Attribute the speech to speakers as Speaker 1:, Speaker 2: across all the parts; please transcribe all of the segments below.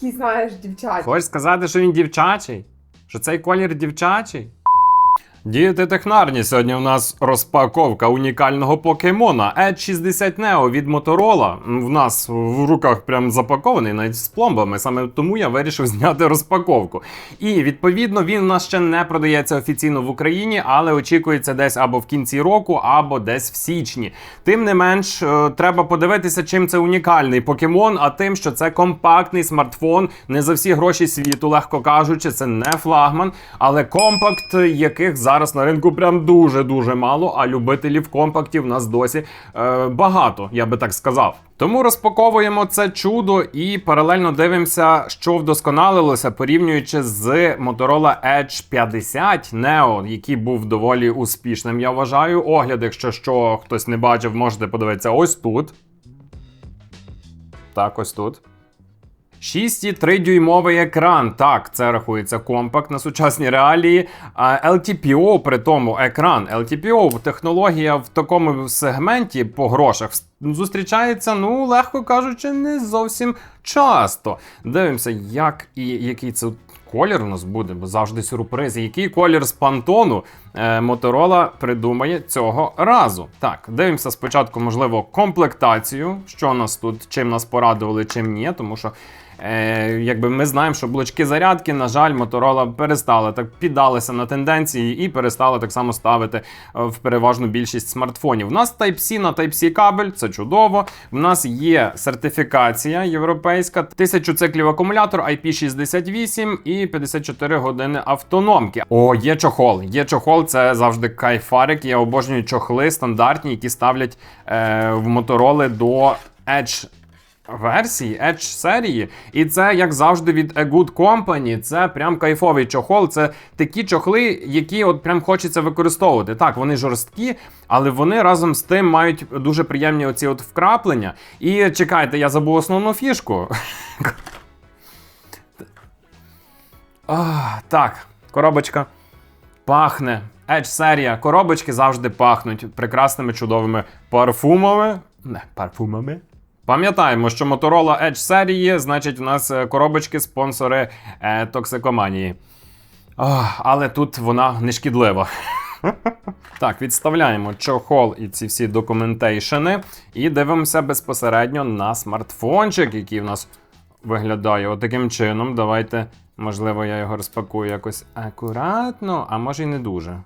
Speaker 1: такий, знаєш, дівчачий.
Speaker 2: Хочеш сказати, що він дівчачий? Що цей колір дівчачий? Діяти технарні. Сьогодні у нас розпаковка унікального покемона Edge 60 Neo від Motorola. В нас в руках прям запакований, навіть з пломбами. Саме тому я вирішив зняти розпаковку. І відповідно він у нас ще не продається офіційно в Україні, але очікується десь або в кінці року, або десь в січні. Тим не менш, е, треба подивитися, чим це унікальний покемон, а тим, що це компактний смартфон, не за всі гроші світу, легко кажучи, це не флагман, але компакт, яких зараз на ринку прям дуже-дуже мало, а любителів компактів нас досі е, багато, я би так сказав. Тому розпаковуємо це чудо і паралельно дивимося, що вдосконалилося, порівнюючи з Motorola Edge 50 Neo, який був доволі успішним. Я вважаю. Огляд, якщо що хтось не бачив, можете подивитися ось тут. Так, ось тут. 6,3 дюймовий екран. Так, це рахується компакт на сучасні реалії. А LTPO, при тому екран. LTPO технологія в такому сегменті по грошах зустрічається, ну, легко кажучи, не зовсім часто. Дивимося, як і який це колір у нас буде, бо завжди сюрпризи. Який колір з пантону е, придумає цього разу? Так, дивимося спочатку, можливо, комплектацію, що нас тут, чим нас порадували, чим ні, тому що. Е, якби ми знаємо, що блочки зарядки, на жаль, Motorola перестали так піддалися на тенденції і перестали так само ставити е, в переважну більшість смартфонів. У нас Type-C на Type-C кабель, це чудово. В нас є сертифікація європейська, 1000 циклів акумулятор, IP68 і 54 години автономки. О, є чохол. Є чохол, це завжди кайфарик. Я обожнюю чохли стандартні, які ставлять е, в Motorola до Edge версії Edge серії. І це, як завжди, від A Good Company. Це прям кайфовий чохол. Це такі чохли, які от прям хочеться використовувати. Так, вони жорсткі, але вони разом з тим мають дуже приємні оці от вкраплення. І чекайте, я забув основну фішку. Так, коробочка пахне. Edge серія. Коробочки завжди пахнуть прекрасними чудовими парфумами. Не, парфумами. Пам'ятаємо, що Motorola Edge серії, значить, у нас е, коробочки спонсори е, токсикоманії. Ох, але тут вона не шкідлива. Так, відставляємо чохол і ці всі документейшени. І дивимося безпосередньо на смартфончик, який в нас виглядає отаким чином. Давайте, можливо, я його розпакую якось акуратно, а може й не дуже.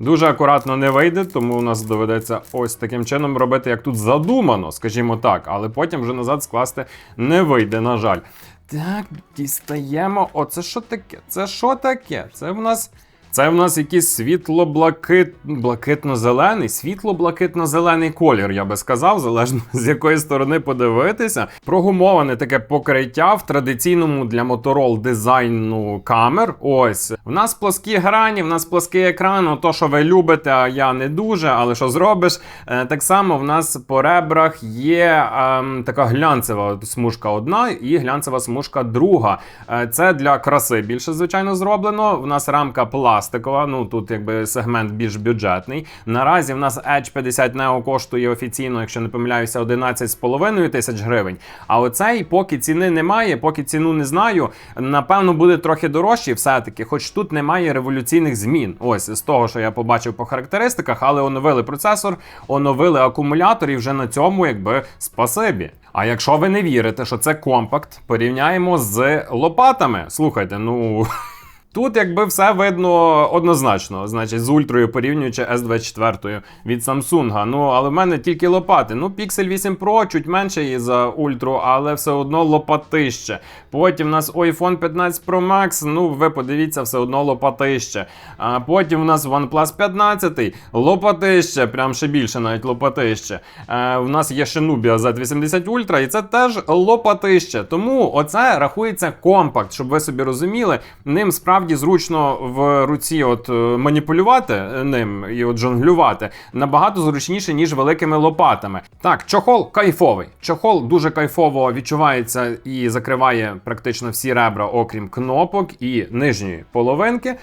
Speaker 2: Дуже акуратно не вийде, тому у нас доведеться ось таким чином робити, як тут задумано, скажімо так, але потім вже назад скласти не вийде, на жаль. Так, дістаємо. Оце що таке? Це що таке? Це в нас. Це в нас якийсь світло-блакит... блакитно-зелений, світло-блакитно-зелений колір, я би сказав, залежно з якої сторони подивитися. Прогумоване таке покриття в традиційному для Motorola дизайну камер. Ось. В нас плоскі грані, в нас плоский екран, ну, то, що ви любите, а я не дуже, але що зробиш? Е, так само в нас по ребрах є ем, така глянцева смужка одна і глянцева смужка друга. Е, це для краси більше, звичайно, зроблено. В нас рамка пластикова, ну тут якби сегмент більш бюджетний. Наразі в нас Edge 50 Neo коштує офіційно, якщо не помиляюся, 11,5 тисяч гривень. А оцей поки ціни немає, поки ціну не знаю. Напевно, буде трохи дорожчий, все-таки, хоч тут немає революційних змін. Ось з того, що я побачив по характеристиках, але оновили процесор, оновили акумулятор і вже на цьому якби спасибі. А якщо ви не вірите, що це компакт, порівняємо з лопатами. Слухайте, ну. Тут якби все видно однозначно, значить, з ультрою порівнюючи S24 від Samsung. Ну, але в мене тільки лопати. Ну, Pixel 8 Pro чуть менше і за ультру, але все одно лопатище. Потім у нас iPhone 15 Pro Max, ну ви подивіться, все одно лопатище. А потім у нас OnePlus 15, лопатище, прям ще більше навіть лопатище. А, у нас є ще Nubia Z80 Ultra, і це теж лопатище. Тому оце рахується компакт, щоб ви собі розуміли. Ним справді насправді зручно в руці от е, маніпулювати ним і от жонглювати набагато зручніше, ніж великими лопатами. Так, чохол кайфовий. Чохол дуже кайфово відчувається і закриває практично всі ребра, окрім кнопок і нижньої половинки.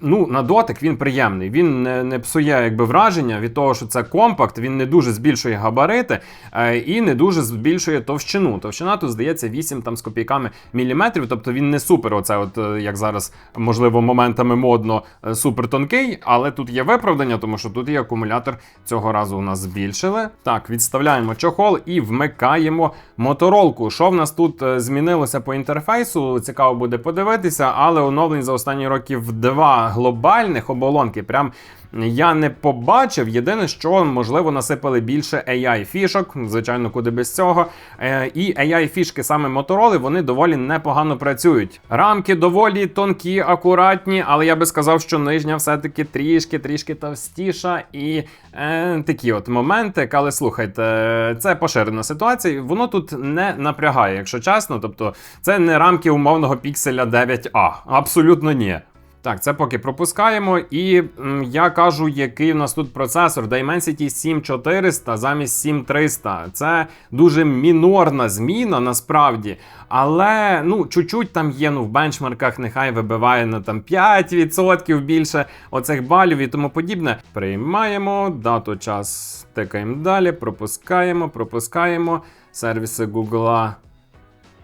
Speaker 2: Ну, на дотик він приємний. Він не, не псує якби враження від того, що це компакт, він не дуже збільшує габарити е, і не дуже збільшує товщину. Товщина тут здається 8 там з копійками міліметрів. Тобто він не супер, оце, от е, як зараз можливо моментами модно е, супер тонкий, але тут є виправдання, тому що тут і акумулятор цього разу у нас збільшили. Так, відставляємо чохол і вмикаємо моторолку. Що в нас тут змінилося по інтерфейсу? Цікаво буде подивитися, але оновлень за останні років два глобальних оболонки. Прям я не побачив. Єдине, що можливо насипали більше AI фішок, звичайно, куди без цього. Е, і AI фішки саме мотороли вони доволі непогано працюють. Рамки доволі тонкі, акуратні, але я би сказав, що нижня все-таки трішки, трішки товстіша і е, такі от моменти. Але слухайте, це поширена ситуація. Воно тут не напрягає, якщо чесно. Тобто, це не рамки умовного пікселя 9А. Абсолютно ні. Так, це поки пропускаємо. І м, я кажу, який у нас тут процесор Dimensity 7400 замість 7300. Це дуже мінорна зміна насправді. Але ну, чуть-чуть там є, ну в бенчмарках нехай вибиває на там 5% більше оцих балів і тому подібне. Приймаємо дату, час, тикаємо далі, пропускаємо, пропускаємо. Сервіси Гугла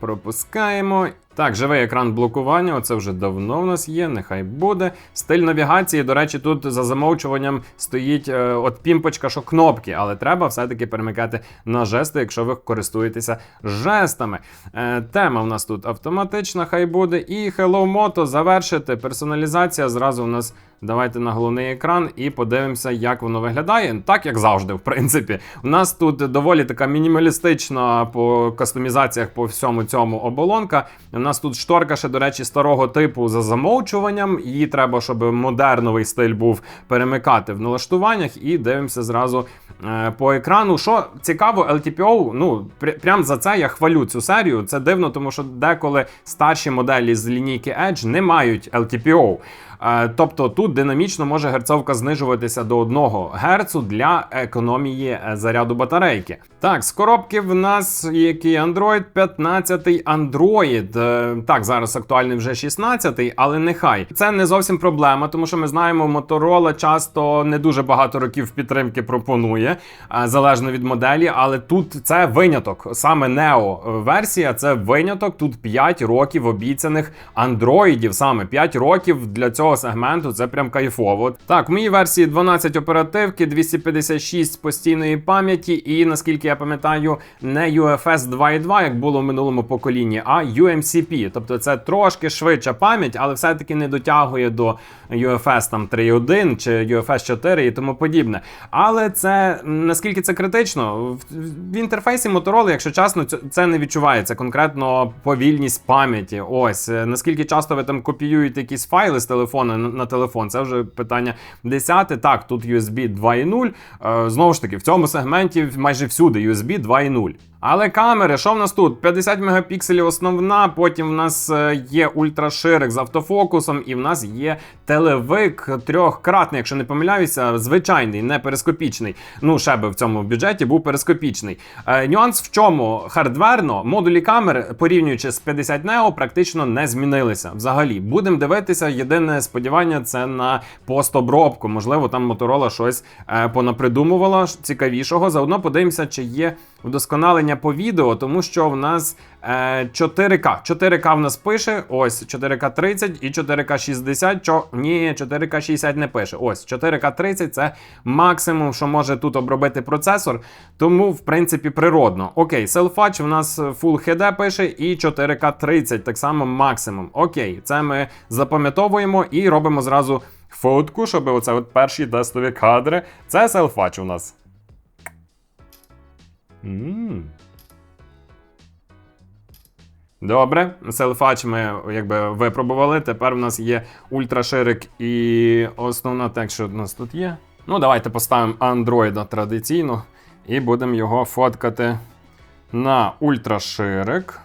Speaker 2: пропускаємо. Так, живий екран блокування, оце вже давно в нас є, нехай буде. Стиль навігації, до речі, тут за замовчуванням стоїть е, от пімпочка, що кнопки, але треба все-таки перемикати на жести, якщо ви користуєтеся жестами. Е, тема в нас тут автоматична, хай буде. І Hello Moto завершити. Персоналізація зразу у нас. Давайте на головний екран і подивимося, як воно виглядає. Так, як завжди, в принципі. У нас тут доволі така мінімалістична по кастомізаціях по всьому цьому оболонка. Нас тут шторка ще, до речі, старого типу за замовчуванням. Її треба, щоб модерновий стиль був перемикати в налаштуваннях. І дивимося зразу е, по екрану. Що цікаво, LTPO, ну пр- прям за це я хвалю цю серію. Це дивно, тому що деколи старші моделі з лінійки Edge не мають LTPO. Е, Тобто тут динамічно може герцовка знижуватися до 1 Гц для економії е, заряду батарейки. Так, з коробки в нас який Android 15 Android. Е, Так, зараз актуальний вже 16, але нехай. Це не зовсім проблема, тому що ми знаємо, Motorola часто не дуже багато років підтримки пропонує, залежно від моделі, але тут це виняток. Саме Neo версія це виняток. Тут 5 років обіцяних андроїдів, саме 5 років для цього сегменту. Це прям кайфово. Так, в моїй версії 12 оперативки, 256 постійної пам'яті, і наскільки я пам'ятаю, не UFS 2.2, як було в минулому поколінні, а UMCP. Тобто це трошки швидша пам'ять, але все-таки не дотягує до UFS там 3.1 чи UFS 4 і тому подібне. Але це наскільки це критично? В, інтерфейсі Motorola, якщо чесно, це- не відчувається. Конкретно повільність пам'яті. Ось наскільки часто ви там копіюєте якісь файли з телефону на, на телефон, це вже питання десяте. Так, тут USB 2.0. Е, знову ж таки, в цьому сегменті майже всюди USB 2.0. Але камери, що в нас тут? 50 мегапікселів основна, потім в нас е, є ультраширик з автофокусом, і в нас є телевик трьохкратний, якщо не помиляюся, звичайний, не перископічний. Ну, ще би в цьому бюджеті був перископічний. Е, нюанс в чому? Хардверно, модулі камер, порівнюючи з 50 Neo, практично не змінилися. Взагалі, будемо дивитися. Єдине сподівання це на постобробку. Можливо, там Motorola щось е, понапридумувала цікавішого. Заодно подивимося, чи є вдосконалення по відео, тому що в нас е, 4К. 4К в нас пише, ось 4К 30 і 4К 60. Чо? Ні, 4К 60 не пише. Ось 4К 30 це максимум, що може тут обробити процесор. Тому, в принципі, природно. Окей, Selfatch в нас Full HD пише і 4К 30, так само максимум. Окей, це ми запам'ятовуємо і робимо зразу фотку, щоб оце от перші тестові кадри. Це Selfatch у нас. М. Добре, селфач ми якби випробували. Тепер в нас є ультраширик і основна текст, що у нас тут є. Ну, давайте поставимо Android традиційно і будемо його фоткати на ультраширик.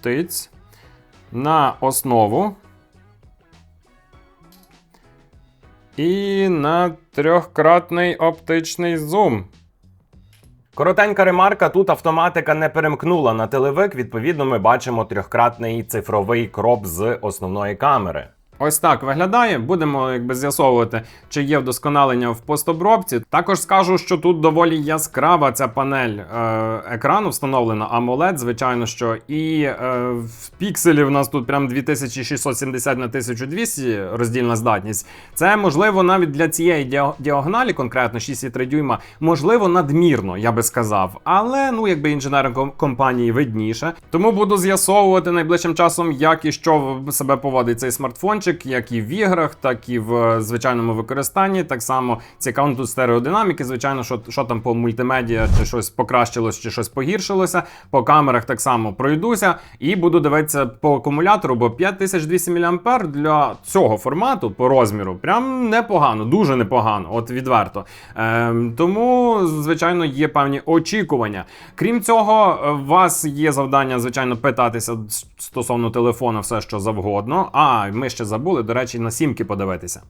Speaker 2: Тиць. На основу. І на трьохкратний оптичний зум. Коротенька ремарка, тут автоматика не перемкнула на телевик. Відповідно, ми бачимо трьохкратний цифровий кроп з основної камери. Ось так виглядає. Будемо якби з'ясовувати, чи є вдосконалення в постобробці. Також скажу, що тут доволі яскрава ця панель е, екрану встановлена AMOLED, звичайно, що і е, в пікселі в нас тут прям 2670 на 1200 роздільна здатність. Це можливо навіть для цієї діагоналі, конкретно 6,3 дюйма, можливо, надмірно, я би сказав. Але ну якби інженерам компанії видніше. Тому буду з'ясовувати найближчим часом, як і що себе поводить цей смартфончик, як і в іграх, так і в е, звичайному використанні. Так само цікаво тут стереодинаміки. Звичайно, що, що там по мультимедіа, чи щось покращилось, чи щось погіршилося. По камерах так само пройдуся і буду дивитися по акумулятору, бо 5200 мА для цього формату по розміру прям непогано, дуже непогано, от відверто. Ем, тому, звичайно, є певні очікування. Крім цього, е, у вас є завдання, звичайно, питатися стосовно телефона все, що завгодно. А, ми ще забули, до речі, на сімки подивитися.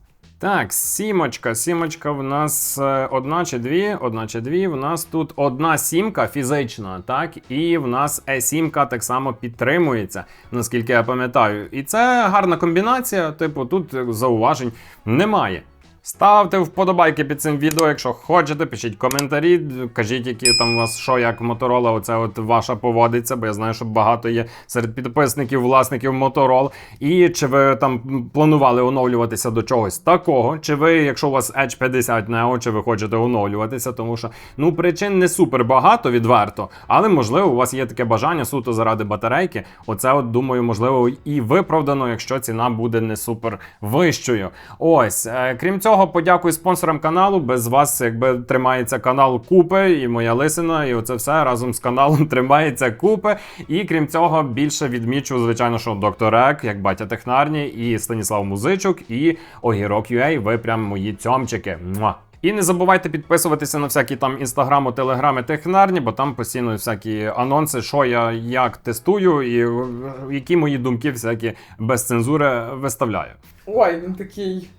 Speaker 2: Так, сімочка. Сімочка в нас е, одна чи дві, одна чи дві. В нас тут одна сімка фізична, так, і в нас е-сімка так само підтримується, наскільки я пам'ятаю. І це гарна комбінація, типу, тут е, зауважень немає. Ставте вподобайки під цим відео, якщо хочете, пишіть коментарі, кажіть, які там у вас що, як Моторола, оце от ваша поводиться, бо я знаю, що багато є серед підписників, власників Моторол. І чи ви там планували оновлюватися до чогось такого? Чи ви, якщо у вас Edge 50 Neo, чи ви хочете оновлюватися, тому що ну причин не супер багато відверто, але можливо у вас є таке бажання суто заради батарейки. Оце, от думаю, можливо, і виправдано, якщо ціна буде не супер вищою. Ось, е, крім цього, подякую спонсорам каналу. Без вас, якби тримається канал купи, і моя лисина, і оце все разом з каналом тримається купи. І крім цього, більше відмічу, звичайно, що доктор Ек, як батя технарні, і Станіслав Музичук, і Огірок UA. Ви прям мої цьомчики. Муа! І не забувайте підписуватися на всякі там інстаграми, телеграми технарні, бо там постійно всякі анонси, що я як тестую, і е, які мої думки всякі без цензури виставляю.
Speaker 1: Ой, він такий.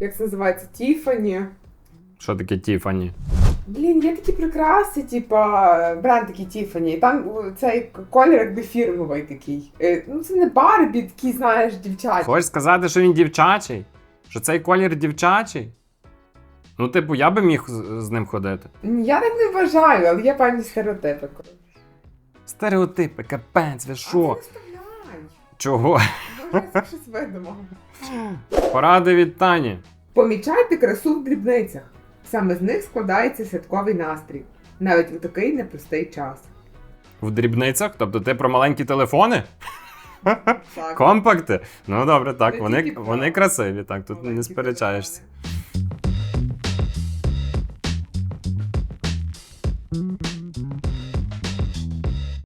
Speaker 1: Як це називається? Тіфані.
Speaker 2: Що таке Тіфані?
Speaker 1: Блін, є такі прикраси, типа бренд такий Тіфані. І там цей колір якби фірмовий такий. Е, Ну це не Барбі, такий, знаєш, дівчачий.
Speaker 2: Хочеш сказати, що він дівчачий? Що цей колір дівчачий? Ну, типу, я би міг з, з ним ходити.
Speaker 1: Я так не вважаю, але є певні стереотипи.
Speaker 2: Стереотипи, капець, ви що? Чого?
Speaker 1: Щось видимо.
Speaker 2: Поради від Тані.
Speaker 1: Помічайте красу в дрібницях. Саме з них складається святковий настрій, навіть у такий непростий час.
Speaker 2: В дрібницях? Тобто ти про маленькі телефони?
Speaker 1: Так.
Speaker 2: Компакти? Ну добре, так,
Speaker 1: Не
Speaker 2: вони,
Speaker 1: тільки про-
Speaker 2: вони красиві, так, тут не
Speaker 1: Маленькі
Speaker 2: сперечаєшся.
Speaker 1: телефони.